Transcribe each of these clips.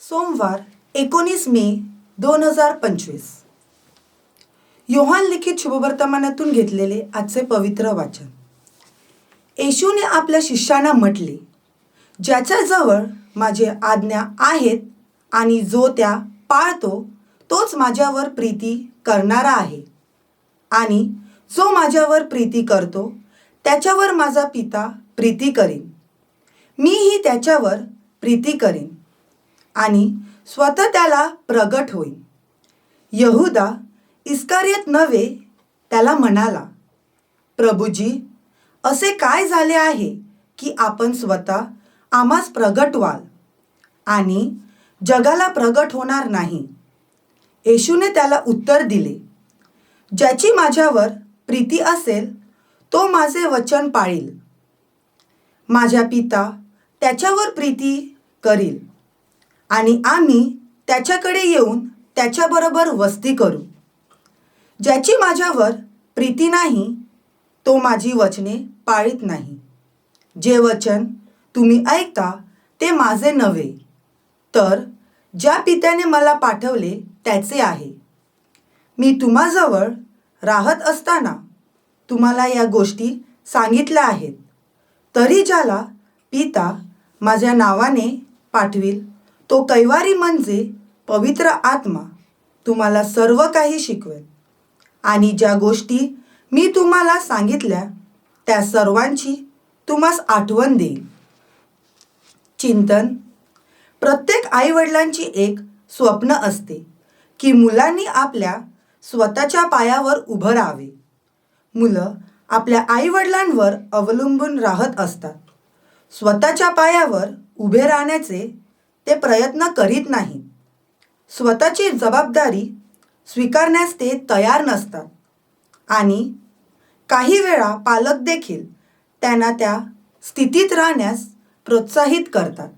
सोमवार एकोणीस मे दोन हजार पंचवीस. योहान लिखित शुभवर्तमानातून घेतलेले आजचे पवित्र वाचन. येशूने आपल्या शिष्यांना म्हटले ज्याच्याजवळ माझे आज्ञा आहेत आणि जो त्या पाळतो तोच माझ्यावर प्रीती करणारा आहे. आणि जो माझ्यावर प्रीती करतो त्याच्यावर माझा पिता प्रीती करीन. मीही त्याच्यावर प्रीती करीन. आणि स्वतः त्याला प्रगट होईल यहुदा इस्कारियत नव्हे त्याला म्हणाला प्रभूजी असे काय झाले आहे की आपण स्वतः आम्हास प्रगट व्हाल आणि जगाला प्रगट होणार नाही? येशूने त्याला उत्तर दिले ज्याची माझ्यावर प्रीती असेल तो माझे वचन पाळील. माझ्या पिता त्याच्यावर प्रीती करील. आणि आम्ही त्याच्याकडे येऊन त्याच्याबरोबर वस्ती करू. ज्याची माझ्यावर प्रीती नाही तो माझी वचने पाळीत नाही. जे वचन तुम्ही ऐकता ते माझे नव्हे. तर ज्या पित्याने मला पाठवले त्याचे आहे. मी तुम्हाजवळ राहत असताना तुम्हाला या गोष्टी सांगितल्या आहेत. तरी ज्याला पिता माझ्या नावाने पाठविल तो कैवारी म्हणजे पवित्र आत्मा तुम्हाला सर्व काही शिकवेल. आणि ज्या गोष्टी मी तुम्हाला सांगितल्या त्या सर्वांची तुम्हास आठवण देईल चिंतन. प्रत्येक आईवडिलांची एक स्वप्न असते की मुलांनी आपल्या स्वतःच्या पायावर उभं राहावे. मुलं आपल्या आईवडिलांवर अवलंबून राहत असतात. स्वतःच्या पायावर उभे राहण्याचे ते प्रयत्न करीत नाहीत. स्वतःची जबाबदारी स्वीकारण्यास ते तयार नसतात. आणि काही वेळा पालक देखील त्यांना त्या स्थितीत राहण्यास प्रोत्साहित करतात.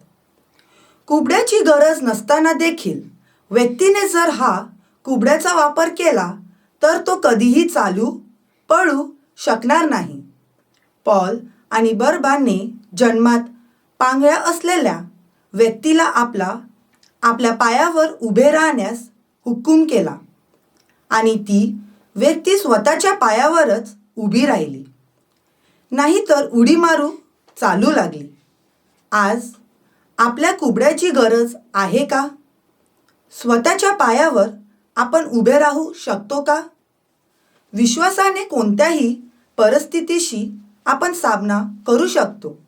कुबड्याची गरज नसताना देखील व्यक्तीने जर हा कुबड्याचा वापर केला तर तो कधीही चालू पळू शकणार नाही. पॉल आणि बर्बांनी जन्मात पांगळ्या असलेल्या व्यक्तीला आपला आपल्या पायावर उभे राहण्यास हुकूम केला आणि ती व्यक्ती स्वतःच्या पायावरच उभी राहिली. नाहीतर उडी मारू चालू लागली. आज आपल्या कुबड्याची गरज आहे का? स्वतःच्या पायावर आपण उभे राहू शकतो का? विश्वासाने कोणत्याही परिस्थितीशी आपण सामना करू शकतो.